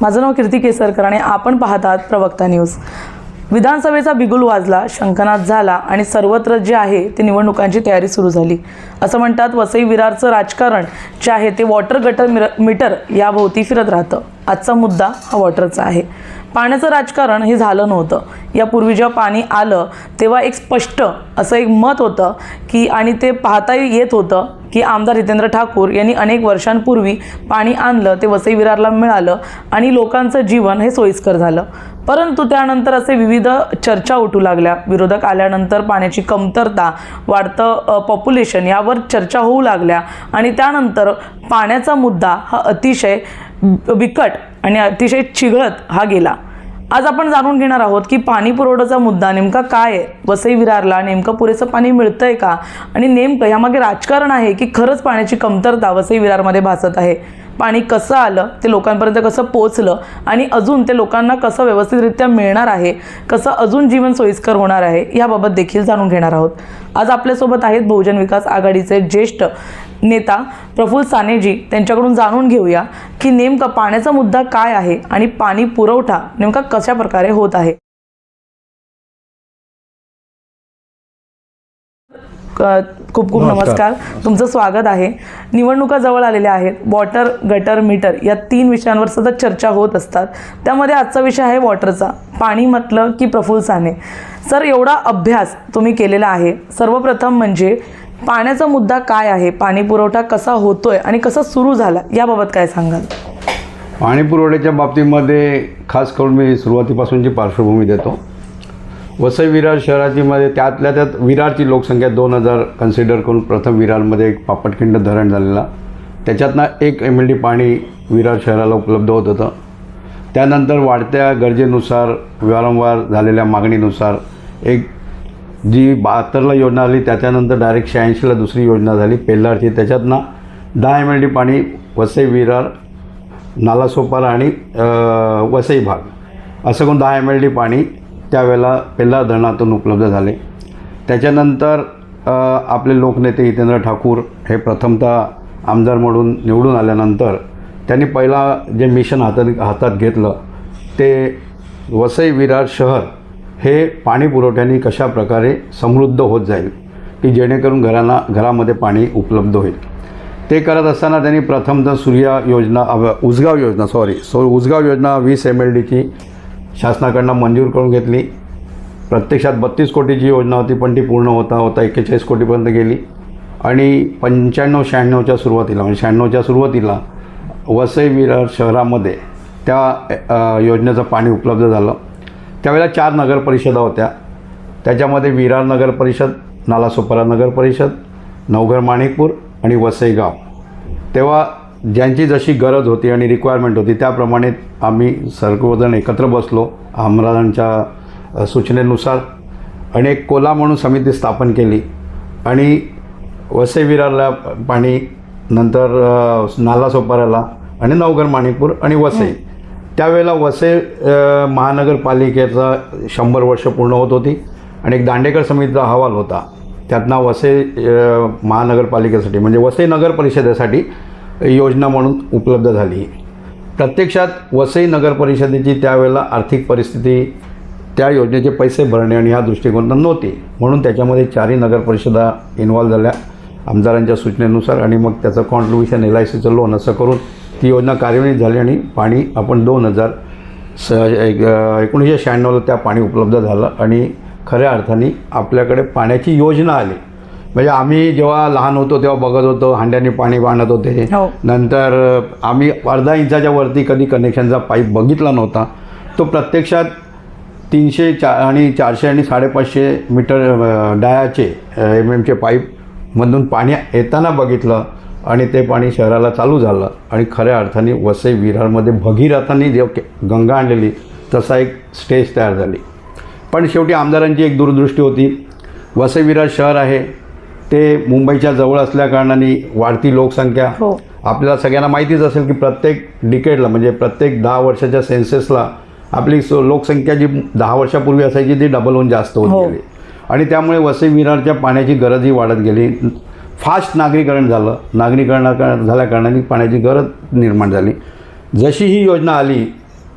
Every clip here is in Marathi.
माझं नाव कीर्ती केसरकर आणि आपण पाहत आहात प्रवक्ता न्यूज. विधानसभेचा बिगुल वाजला शंखनाद झाला आणि सर्वत्र जे आहे ते निवडणुकांची तयारी सुरू झाली. असं म्हणतात वसई विरारचं राजकारण जे आहे ते वॉटर गटर मिर- मीटर याभोवती फिरत राहतं. आजचा मुद्दा हा वॉटरचा आहे. पाण्याचं राजकारण हे झालं नव्हतं. यापूर्वी जेव्हा पाणी आलं तेव्हा एक स्पष्ट असं एक मत होतं की आणि ते पाहताही येत होतं की आमदार हितेंद्र ठाकूर यांनी अनेक वर्षांपूर्वी पाणी आणलं ते वसई विरारला मिळालं आणि लोकांचं जीवन हे सोयीस्कर झालं. परंतु त्यानंतर असे विविध चर्चा उठू लागल्या. विरोधक आल्यानंतर पाण्याची कमतरता वाढतं पॉप्युलेशन यावर चर्चा होऊ लागल्या आणि त्यानंतर पाण्याचा मुद्दा हा अतिशय बिकट आणि अतिशय चिघळत हा गेला. आज आपण जाणून घेणार आहोत की पाणी पुरवठ्याचा मुद्दा नेमका काय आहे? वसई विरारला नेमकं पुरेसं पाणी मिळतंय का? आणि नेमकं ह्यामागे राजकारण आहे की खरंच पाण्याची कमतरता वसई विरारमध्ये भासत आहे? पाणी कसं आलं ते लोकांपर्यंत कसं पोचलं आणि अजून ते लोकांना कसं व्यवस्थितरित्या मिळणार आहे कसं अजून जीवन सोयीस्कर होणार आहे याबाबत देखील जाणून घेणार आहोत. आज आपल्यासोबत आहेत बहुजन विकास आघाडीचे ज्येष्ठ नेता प्रफुल्ल सानेजी त्यांच्याकडून जाणून घेऊया की नेमका पाण्याचा मुद्दा काय आहे आणि पाणी पुरवठा नेमका कशा प्रकारे होत आहे. खूप खूप नमस्कार. तुमचं स्वागत आहे. निवडणुका जवळ आलेल्या आहेत. वॉटर गटर मीटर या तीन विषयांवर सतत चर्चा होत असतात. त्यामध्ये आजचा विषय आहे वॉटरचा. पाणी म्हटलं की प्रफुल्ल साने. सर एवढा अभ्यास तुम्ही केलेला आहे. सर्वप्रथम म्हणजे पाण्याचा मुद्दा काय आहे? पाणी पुरवठा कसा होतोय आणि कसा सुरू झाला? याबाबत काय सांगाल? पाणी पुरवठ्याच्या बाबतीमध्ये खास करून मी सुरुवातीपासूनची पार्श्वभूमी देतो. वसई विरार शहराची मध्ये त्यातल्या त्यात विरारची लोकसंख्या दोन हजार कन्सिडर करून प्रथम विरारमध्ये एक पापटखिंड धरण झालेला. त्याच्यातनं एक एम एल डी पाणी विरार शहराला उपलब्ध होत होतं. त्यानंतर वाढत्या गरजेनुसार वारंवार झालेल्या मागणीनुसार एक जी बहात्तरला योजना आली त्याच्यानंतर डायरेक्ट शहाऐंशीला दुसरी योजना झाली पेल्लारची. त्याच्यातनं दहा एम एल डी पाणी वसई विरार नालासोपारा आणि वसई भाग. असं करून दहा एम एल डी पाणी त्यावेळेला पेल्लार धरणातून उपलब्ध झाले. त्याच्यानंतर आपले लोकनेते हितेंद्र ठाकूर हे प्रथमतः आमदार म्हणून निवडून आल्यानंतर त्यांनी पहिला जे मिशन हातात हातात घेतलं ते वसई विरार शहर हे पाणी पुरवठ्याने कशा प्रकारे समृद्ध होत जाईल की जेणेकरून घरांना घरामध्ये पाणी उपलब्ध होईल. ते करत असताना त्यांनी प्रथमतः सूर्या योजना अ, उजगाव योजना सॉरी सो उजगाव योजना वीस एम एल डीची शासनाकडनं मंजूर करून घेतली. प्रत्यक्षात बत्तीस कोटीची योजना होती पण ती पूर्ण होता होता एक्केचाळीस कोटीपर्यंत गेली. आणि पंच्याण्णव शहाण्णवच्या सुरुवातीला म्हणजे शहाण्णवच्या सुरुवातीला वसई विरार शहरामध्ये त्या योजनेचं पाणी उपलब्ध झालं. त्यावेळेला चार नगरपरिषदा होत्या. त्याच्यामध्ये विरार नगर परिषद नालासोपारा नगर परिषद नवघर माणिकपूर आणि वसईगाव. तेव्हा ज्यांची जशी गरज होती आणि रिक्वायरमेंट होती त्याप्रमाणे आम्ही सर्वजण एकत्र बसलो आमदारांच्या सूचनेनुसार. आणि एक कोला म्हणून समिती स्थापन केली. आणि वसई विरारला पाणी नंतर नालासोपाराला नालासोपाऱ्याला आणि नवघर माणिकपूर आणि वसई. त्यावेळेला वसे महानगरपालिकेचा शंभर वर्ष पूर्ण होत होती आणि एक दांडेकर समितीचा अहवाल होता. त्यातनं वसे महानगरपालिकेसाठी म्हणजे वसई नगर परिषदेसाठी योजना म्हणून उपलब्ध झाली. प्रत्यक्षात वसई नगर परिषदेची त्यावेळेला आर्थिक परिस्थिती त्या योजनेचे पैसे भरणे आणि ह्या दृष्टिकोनातून नव्हती. म्हणून त्याच्यामध्ये चारही नगरपरिषदा इन्व्हॉल्व झाल्या आमदारांच्या सूचनेनुसार आणि मग त्याचं कॉन्ट्रीब्युशन एल आय सीचं लोन असं करून ती योजना कार्यान्वित झाली आणि पाणी आपण दोन हजार स एक एकोणीसशे शहाण्णवला त्या पाणी उपलब्ध झालं आणि खऱ्या अर्थाने आपल्याकडे पाण्याची योजना आली. म्हणजे आम्ही जेव्हा लहान होतो तेव्हा बघत होतो हांड्याने पाणी बांधत होते. हो. नंतर आम्ही अर्धा इंचाच्या वरती कधी कनेक्शनचा पाईप बघितला नव्हता. तो प्रत्यक्षात तीनशे चा आणि चारशे आणि साडेपाचशे मीटर डायाचे एम एमचे पाईपमधून पाणी येताना बघितलं. आणि ते पाणी शहराला चालू झालं. आणि खऱ्या अर्थाने वसई विरारमध्ये भगीरथांनी जे गंगा आणलेली तसा एक स्टेज तयार झाली. पण शेवटी आमदारांची एक दूरदृष्टी होती. वसई विरार शहर आहे. ते मुंबईच्या जवळ असल्याकारणाने वाढती लोकसंख्या. हो. आपल्याला सगळ्यांना माहितीच असेल की प्रत्येक डिकेडला म्हणजे प्रत्येक दहा वर्षाच्या सेन्सेसला आपली सो लोकसंख्या जी दहा वर्षापूर्वी असायची ती डबल होऊन जास्त होत हो. गेली. आणि त्यामुळे वसई विरारच्या पाण्याची गरजही वाढत गेली. फास्ट नागरीकरण झालं. नागरीकरण झाल्याकारणाने पाण्याची गरज निर्माण झाली. जशी ही योजना आली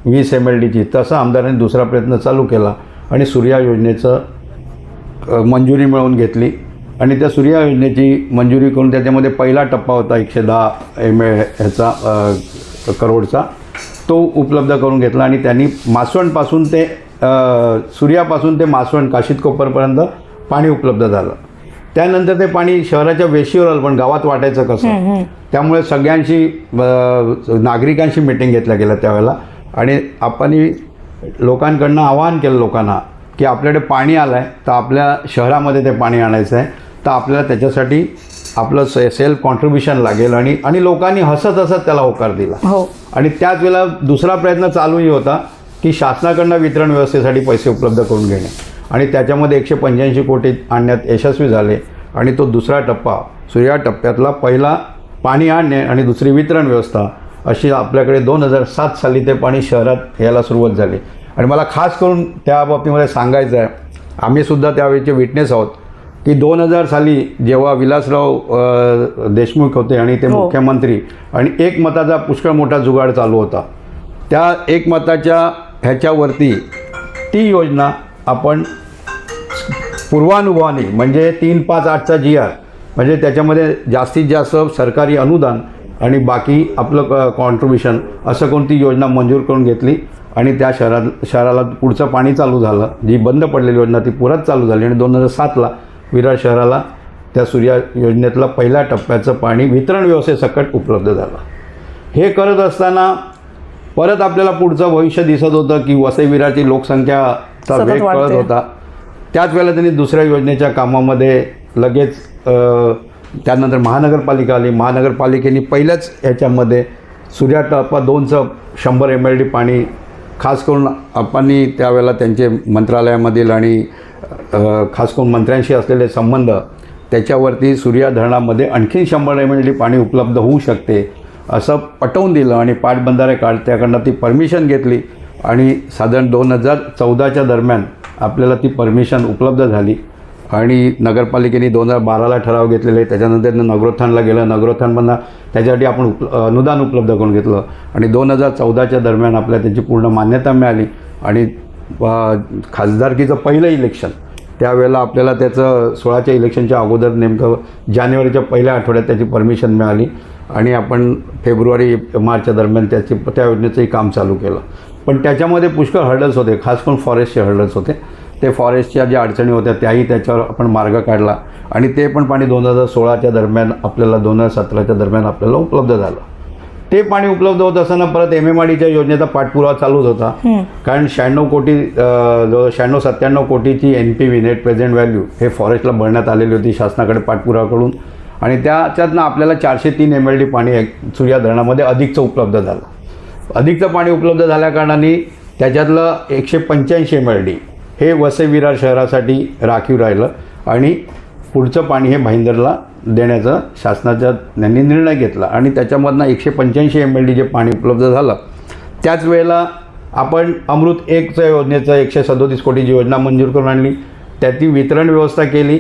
वीस एम एल डीची तसं आमदारांनी दुसरा प्रयत्न चालू केला आणि सूर्या योजनेचं मंजुरी मिळवून घेतली. आणि त्या सूर्या योजनेची मंजुरी करून त्याच्यामध्ये पहिला टप्पा होता एकशे दहा एम ए ह्याचा करोडचा. तो उपलब्ध करून घेतला आणि त्यांनी मासवणपासून ते सूर्यापासून ते मासवण काशीत कोपरपर्यंत पाणी उपलब्ध झालं. त्यानंतर ते पाणी शहराच्या वेशीवर आलं पण गावात वाटायचं कसं? त्यामुळे सगळ्यांशी नागरिकांशी मिटिंग घेतल्या गेल्या त्यावेळेला. आणि आपण लोकांकडनं आवाहन केलं लोकांना की आपल्याकडे पाणी आलं आहे तर आपल्या शहरामध्ये ते पाणी आणायचं आहे. तर आपल्याला त्याच्यासाठी आपलं से सेल्फ कॉन्ट्रीब्युशन लागेल आणि आणि लोकांनी हसत हसत त्याला होकार दिला. हो. आणि त्याच वेळेला दुसरा प्रयत्न चालूही होता की शासनाकडनं वितरण व्यवस्थेसाठी पैसे उपलब्ध करून घेणे. आणि त्याच्यामध्ये एकशे पंच्याऐंशी कोटी आणण्यात यशस्वी झाले आणि तो दुसरा टप्पा सूर्या टप्प्यातला पहिला पाणी आणणे आणि दुसरी वितरण व्यवस्था अशी आपल्याकडे दोन हजार सात साली ते पाणी शहरात यायला सुरुवात झाली आणि मला खास करून त्या बाबतीमध्ये सांगायचं आहे आम्हीसुद्धा त्यावेळेचे विटनेस आहोत की दोन हजार साली जेव्हा विलासराव देशमुख होते आणि ते हो. मुख्यमंत्री आणि एक मताचा पुष्कळ मोठा जुगाड चालू होता त्या एक मताच्या ह्याच्यावरती ती योजना आपण पूर्वानुभावाने म्हणजे तीन पाच आठचा जी आर म्हणजे त्याच्यामध्ये जास्तीत जास्त सरकारी अनुदान आणि बाकी आपलं कॉन्ट्रीब्युशन असं कोणती योजना मंजूर करून घेतली आणि त्या शहरात शहराला पुढचं पाणी चालू झालं जी बंद पडलेली योजना ती पुरत चालू झाली आणि दोन हजार सातला विरार शहराला त्या सूर्या योजनेतला पहिल्या टप्प्याचं पाणी वितरण व्यवस्थेसकट उपलब्ध झालं हे करत असताना परत आपल्याला पुढचं भविष्य दिसत होतं की वसई विरारची लोकसंख्याचा सतत वेग कळत. होता त्याच वेळेला त्यांनी दुसऱ्या योजनेच्या कामामध्ये लगेच त्यानंतर महानगरपालिका आली. महानगरपालिकेने पहिल्याच ह्याच्यामध्ये सूर्या टप्पा दोनचं शंभर एम एल डी पाणी खास करून आपांनी त्यावेळेला त्यांचे मंत्रालयामधील आणि खास करून मंत्र्यांशी असलेले संबंध त्याच्यावरती सूर्या धरणामध्ये आणखीन शंभर एम एल डी पाणी उपलब्ध होऊ शकते असं पटवून दिलं आणि पाटबंधारे काढ त्याकडनं ती परमिशन घेतली. आणि साधारण दोन हजार चौदाच्या दरम्यान आपल्याला ती परमिशन उपलब्ध झाली. आणि नगरपालिकेने दोन हजार बाराला ठराव घेतलेले त्याच्यानंतर नगरोत्थानला गेलं. नगरोत्थानमधनं त्याच्यासाठी आपण उप अनुदान उपलब्ध करून घेतलं. आणि दोन हजार चौदाच्या दरम्यान आपल्याला त्याची पूर्ण मान्यता मिळाली. आणि खासदारकीचं पहिलं इलेक्शन. त्यावेळेला आपल्याला त्याचं सोळाच्या इलेक्शनच्या अगोदर नेमकं जानेवारीच्या पहिल्या आठवड्यात त्याची परमिशन मिळाली. आणि आपण फेब्रुवारी मार्चच्या दरम्यान त्याची त्या योजनेचंही काम चालू केलं. पण त्याच्यामध्ये पुष्कळ हर्डल्स होते. खास करून फॉरेस्टचे हर्डल्स होते. ते फॉरेस्टच्या ज्या अडचणी होत्या त्याही त्याच्यावर आपण मार्ग काढला. आणि ते पण पाणी दोन हजार सोळाच्या दरम्यान आपल्याला दोन हजार सतराच्या दरम्यान आपल्याला उपलब्ध झालं. ते पाणी उपलब्ध होत असताना परत एम एम आय डीच्या योजनेचा पाठपुरावा चालूच होता. कारण शहाण्णव कोटी जवळ शहाण्णव सत्त्याण्णव कोटीची N P V net present value हे फॉरेस्टला भरण्यात आलेली होती शासनाकडे पाठपुरावा करून. आणि त्याच्यातनं आपल्याला चारशे तीन एम एल डी पाणी सूर्या धरणामध्ये अधिकचं उपलब्ध झालं. अधिकचं पाणी उपलब्ध झाल्याकारणाने त्याच्यातलं एकशे पंच्याऐंशी एम एल डी हे वसई विरार शहरासाठी राखीव राहिलं आणि पुढचं पाणी हे भाईंदरला देण्याचा शासनाच्या त्यांनी निर्णय घेतला. आणि त्याच्यामधनं एकशे पंच्याऐंशी एम एल डी जे पाणी उपलब्ध झालं त्याच वेळेला आपण अमृत एकच्या योजनेचं एकशे सदोतीस कोटीची योजना मंजूर करून आणली. त्याची वितरण व्यवस्था केली.